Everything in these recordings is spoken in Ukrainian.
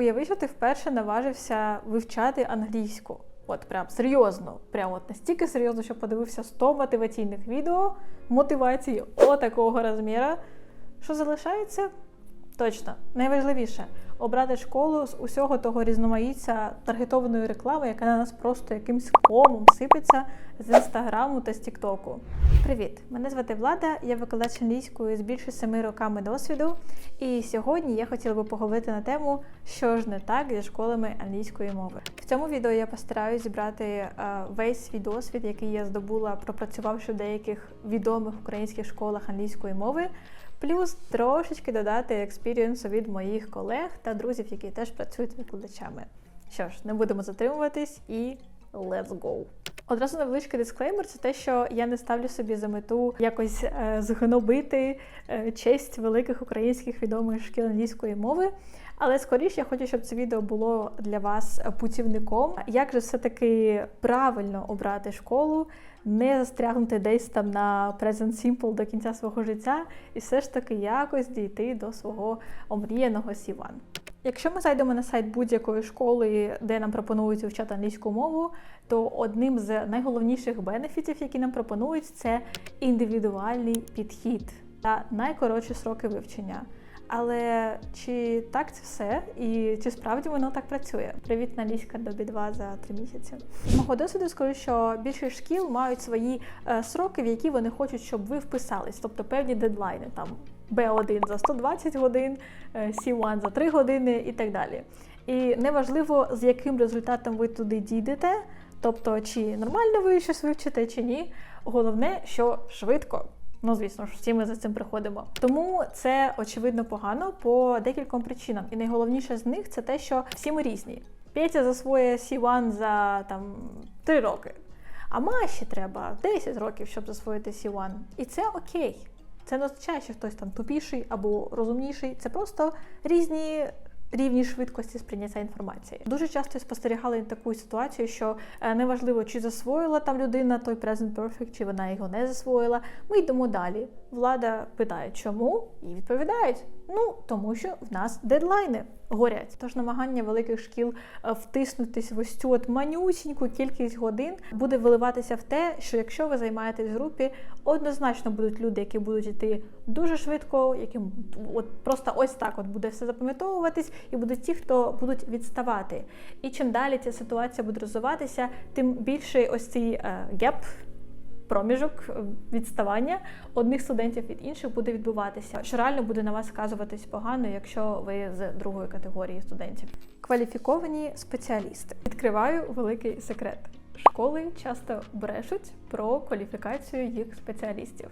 Уяви, що ти вперше наважився вивчати англійську. От прям серйозно, прям от настільки серйозно, що подивився 100 мотиваційних відео мотивації отакого розміра, Що залишається? Точно, найважливіше обрати школу з усього того різноманіття таргетованої реклами, яка на нас просто якимсь комом сипеться з інстаграму та з Тіктоку. Привіт! Мене звати Влада, я викладач англійської з більше семи роками досвіду. І сьогодні я хотіла би поговорити на тему, що ж не так зі школами англійської мови. В цьому відео я постараюсь зібрати е, весь свій досвід, який я здобула, пропрацювавши в деяких відомих українських школах англійської мови. Плюс трошечки додати експірієнсу від моїх колег та друзів, які теж працюють викладачами. Що ж, не будемо затримуватись і let's go! Одразу невеличкий дисклеймер це те, що я не ставлю собі за мету якось е, згнобити е, честь великих українських відомих шкіл англійської мови. Але скоріше я хочу, щоб це відео було для вас путівником. Як же все-таки правильно обрати школу, не застрягнути десь там на Present Simple до кінця свого життя, і все ж таки якось дійти до свого омріяного C1. Якщо ми зайдемо на сайт будь-якої школи, де нам пропонують вивчати англійську мову, то одним з найголовніших бенефітів, які нам пропонують, це індивідуальний підхід та найкоротші сроки вивчення. Але чи так це все? І чи справді воно так працює? Привіт, Наліська до B2 за три місяці. З мого досвіду скажу, що більшість шкіл мають свої е, сроки, в які вони хочуть, щоб ви вписались, тобто певні дедлайни там. B1 за 120 годин, C1 за 3 години і так далі. І неважливо, з яким результатом ви туди дійдете, тобто, чи нормально ви щось вивчите, чи ні. Головне, що швидко. Ну, звісно ж, всі ми за цим приходимо. Тому це очевидно погано по декільком причинам. І найголовніше з них це те, що всі ми різні. Петя засвоює C1 за там 3 роки. А Маші треба 10 років, щоб засвоїти C1. І це окей. Це не означає, що хтось там тупіший або розумніший. Це просто різні рівні швидкості сприйняття інформації. Дуже часто спостерігали таку ситуацію, що неважливо, чи засвоїла там людина той present perfect, чи вона його не засвоїла. Ми йдемо далі. Влада питає, чому, і відповідають: ну тому що в нас дедлайни горять. Тож намагання великих шкіл втиснутись в ось цю от манюсіньку кількість годин буде виливатися в те, що якщо ви займаєтесь в групі, однозначно будуть люди, які будуть йти дуже швидко, яким от просто ось так от буде все запам'ятовуватись, і будуть ті, хто будуть відставати. І чим далі ця ситуація буде розвиватися, тим більше ось цей геп. Проміжок відставання одних студентів від інших буде відбуватися, що реально буде на вас сказуватись погано, якщо ви з другої категорії студентів. Кваліфіковані спеціалісти. Відкриваю великий секрет. Школи часто брешуть про кваліфікацію їх спеціалістів.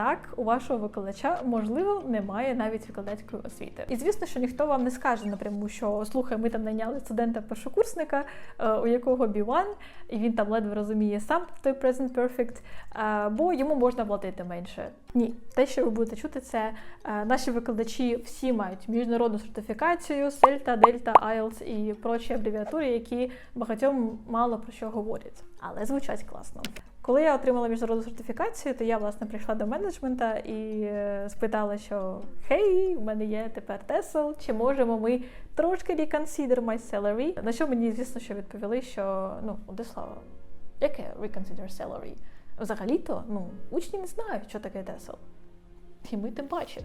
Так, у вашого викладача, можливо, немає навіть викладацької освіти. І звісно, що ніхто вам не скаже напряму, що слухай, ми там найняли студента-першокурсника, у якого B1, і він там ледве розуміє сам той Present Perfect, бо йому можна платити менше. Ні, те, що ви будете чути, це наші викладачі всі мають міжнародну сертифікацію, CELTA, Delta, IELTS і прочі абревіатури, які багатьом мало про що говорять, але звучать класно. Коли я отримала міжнародну сертифікацію, то я власне прийшла до менеджмента і спитала, що хей, у мене є тепер TESOL, чи можемо ми трошки reconsider my salary? На що мені, звісно, що відповіли, що ну, Одеслава, яке reconsider salary? Взагалі-то ну, учні не знають, що таке TESOL. І ми тим паче.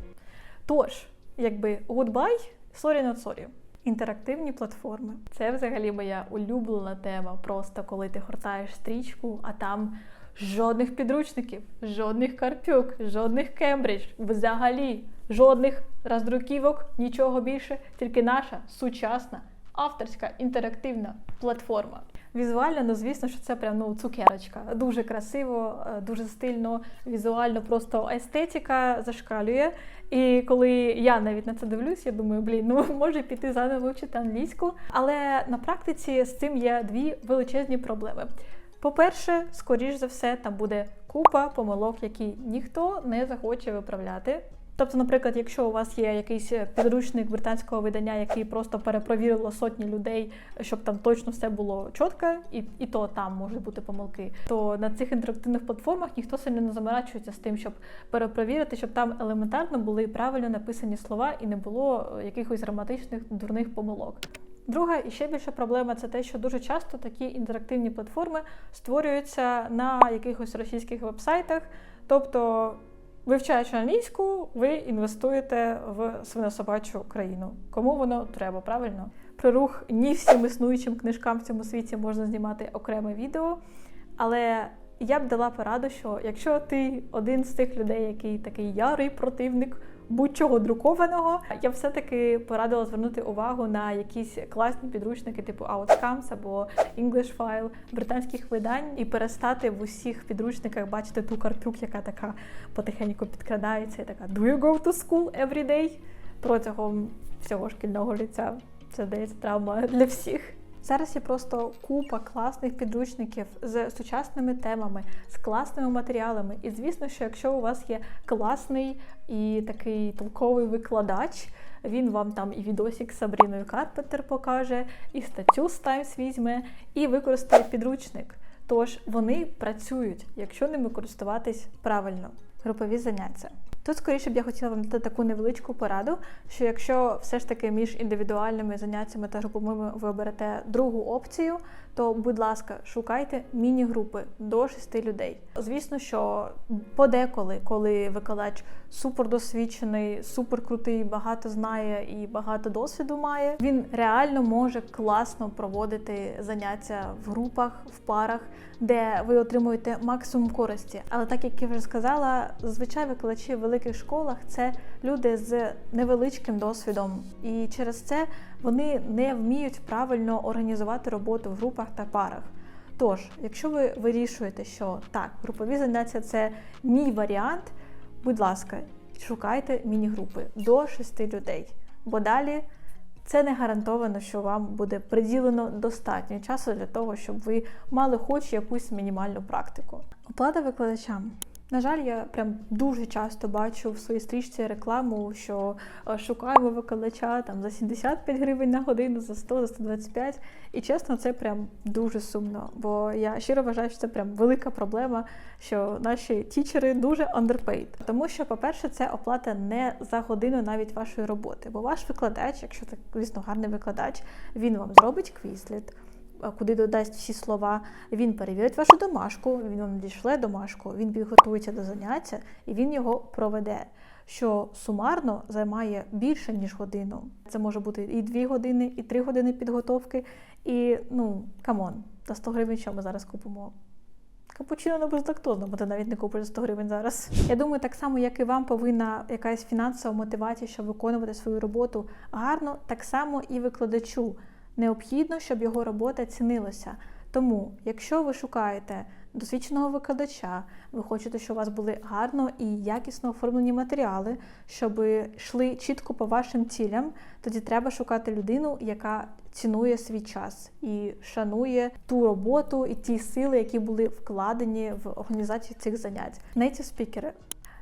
Тож, якби goodbye, sorry not sorry. Інтерактивні платформи. Це взагалі моя улюблена тема. Просто коли ти гортаєш стрічку, а там жодних підручників, жодних карпюк, жодних кембридж, взагалі жодних роздруківок, нічого більше, тільки наша сучасна авторська інтерактивна платформа. Візуально, ну звісно, що це прям ну, цукерочка. Дуже красиво, дуже стильно, візуально, просто естетика зашкалює. І коли я навіть на це дивлюсь, я думаю, блін, ну може піти заново вивчити англійську. Але на практиці з цим є дві величезні проблеми. По-перше, скоріш за все, там буде купа помилок, які ніхто не захоче виправляти. Тобто, наприклад, якщо у вас є якийсь підручник британського видання, який просто перепровірило сотні людей, щоб там точно все було чітко, і, і то там можуть бути помилки, то на цих інтерактивних платформах ніхто сильно не заморачується з тим, щоб перепровірити, щоб там елементарно були правильно написані слова і не було якихось граматичних дурних помилок. Друга і ще більша проблема це те, що дуже часто такі інтерактивні платформи створюються на якихось російських вебсайтах. Тобто, вивчаючи англійську, ви інвестуєте в свинособачу країну. Кому воно треба, правильно? Про рух ні всім існуючим книжкам в цьому світі можна знімати окреме відео. Але я б дала пораду, що якщо ти один з тих людей, який такий ярий противник будь-чого друкованого, я б все-таки порадила звернути увагу на якісь класні підручники, типу Outcomes або English File, британських видань, і перестати в усіх підручниках бачити ту картюк, яка така потихеньку підкрадається, і така Do you go to school every day? протягом всього шкільного життя. Це здається травма для всіх. Зараз є просто купа класних підручників з сучасними темами, з класними матеріалами. І звісно, що якщо у вас є класний і такий толковий викладач, він вам там і відосик з Сабріною Карпентер покаже, і статтю з Times візьме, і використає підручник. Тож вони працюють, якщо ними користуватись правильно. Групові заняття. Тут скоріше б я хотіла вам дати таку невеличку пораду, що якщо все ж таки між індивідуальними заняттями та груповими ви оберете другу опцію, то, будь ласка, шукайте міні-групи до шести людей. Звісно, що подеколи, коли викладач супердосвідчений, суперкрутий, багато знає і багато досвіду має, він реально може класно проводити заняття в групах, в парах, де ви отримуєте максимум користі. Але так як я вже сказала, зазвичай викладачі в великих школах це люди з невеличким досвідом, і через це вони не вміють правильно організувати роботу в групах та парах. Тож, якщо ви вирішуєте, що так, групові заняття це мій варіант, будь ласка, шукайте міні-групи до шести людей, бо далі це не гарантовано, що вам буде приділено достатньо часу для того, щоб ви мали хоч якусь мінімальну практику. Оплата викладачам. На жаль, я прям дуже часто бачу в своїй стрічці рекламу, що е, шукаємо викладача там за 75 гривень на годину, за 100, за 125. І чесно, це прям дуже сумно. Бо я щиро вважаю, що це прям велика проблема, що наші тічери дуже underpaid. Тому що, по-перше, це оплата не за годину навіть вашої роботи. Бо ваш викладач, якщо це, звісно, гарний викладач, він вам зробить квізліт куди додасть всі слова, він перевірить вашу домашку, він вам надішле домашку, він підготується до заняття і він його проведе. Що сумарно займає більше ніж годину. Це може бути і 2 години, і 3 години підготовки. І ну камон, за 100 гривень, що ми зараз купимо? Капучино не безлактозно, бо ти навіть не купиш за 100 гривень зараз. Я думаю, так само, як і вам повинна якась фінансова мотивація, щоб виконувати свою роботу гарно, так само і викладачу. Необхідно, щоб його робота цінилася. Тому, якщо ви шукаєте досвідченого викладача, ви хочете, щоб у вас були гарно і якісно оформлені матеріали, щоб йшли чітко по вашим цілям, тоді треба шукати людину, яка цінує свій час і шанує ту роботу і ті сили, які були вкладені в організацію цих занять. Native спікери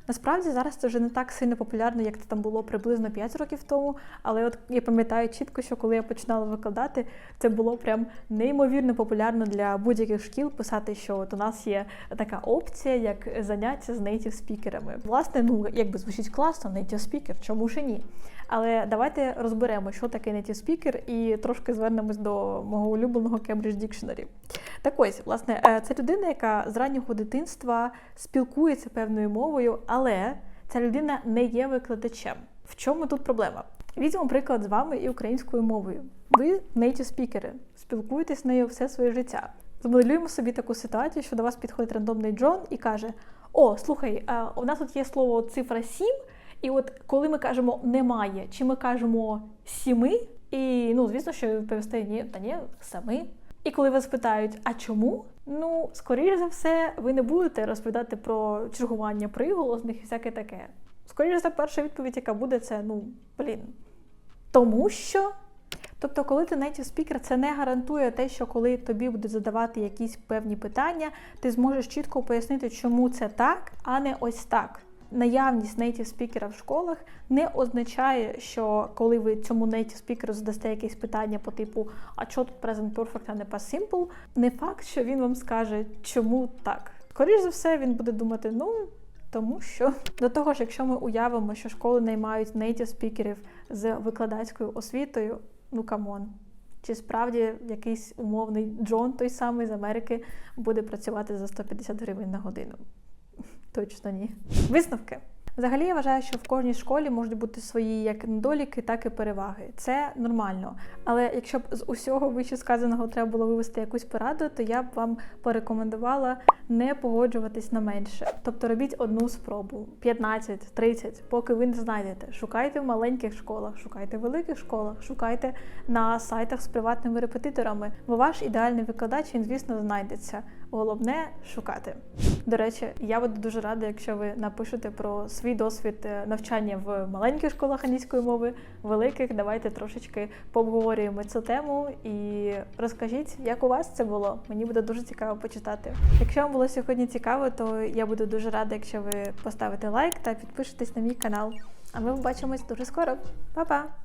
Насправді зараз це вже не так сильно популярно, як це там було приблизно 5 років тому. Але от я пам'ятаю чітко, що коли я починала викладати, це було прям неймовірно популярно для будь-яких шкіл писати, що от у нас є така опція, як заняття з нейтів спікерами. Власне, ну якби звучить класно, нейтів спікер, чому ж і ні? Але давайте розберемо, що таке native speaker, і трошки звернемось до мого улюбленого Cambridge Dictionary. Так ось, власне, е, це людина, яка з раннього дитинства спілкується певною мовою, але ця людина не є викладачем. В чому тут проблема? Візьмемо приклад з вами і українською мовою. Ви native спікери, спілкуєтесь нею все своє життя. Змоделюємо собі таку ситуацію, що до вас підходить рандомний Джон і каже: О, слухай, е, у нас тут є слово цифра 7, і от коли ми кажемо немає, чи ми кажемо сіми, і ну, звісно, що відповісти ні, та ні, сами. І коли вас питають, а чому? Ну, скоріш за все, ви не будете розповідати про чергування приголосних і всяке таке. Скоріше за перша відповідь, яка буде, це ну, блін. Тому що. Тобто, коли ти native speaker, це не гарантує те, що коли тобі будуть задавати якісь певні питання, ти зможеш чітко пояснити, чому це так, а не ось так. Наявність native спікера в школах не означає, що коли ви цьому native спікеру задасте якесь питання по типу А що тут present perfect, а не past simple, не факт, що він вам скаже, чому так. Скоріше за все, він буде думати, ну. Тому що до того ж, якщо ми уявимо, що школи наймають native спікерів з викладацькою освітою, ну камон, чи справді якийсь умовний Джон, той самий з Америки, буде працювати за 150 гривень на годину? Точно ні. Висновки. Взагалі я вважаю, що в кожній школі можуть бути свої як недоліки, так і переваги. Це нормально. Але якщо б з усього вище сказаного треба було вивести якусь пораду, то я б вам порекомендувала не погоджуватись на менше. Тобто робіть одну спробу 15, 30, поки ви не знайдете. Шукайте в маленьких школах, шукайте в великих школах, шукайте на сайтах з приватними репетиторами. Бо ваш ідеальний викладач він, звісно, знайдеться. Головне шукати. До речі, я буду дуже рада, якщо ви напишете про свій досвід е, навчання в маленьких школах англійської мови, великих. Давайте трошечки пообговорюємо цю тему і розкажіть, як у вас це було. Мені буде дуже цікаво почитати. Якщо вам було сьогодні цікаво, то я буду дуже рада, якщо ви поставите лайк та підпишетесь на мій канал. А ми побачимось дуже скоро. Па-па!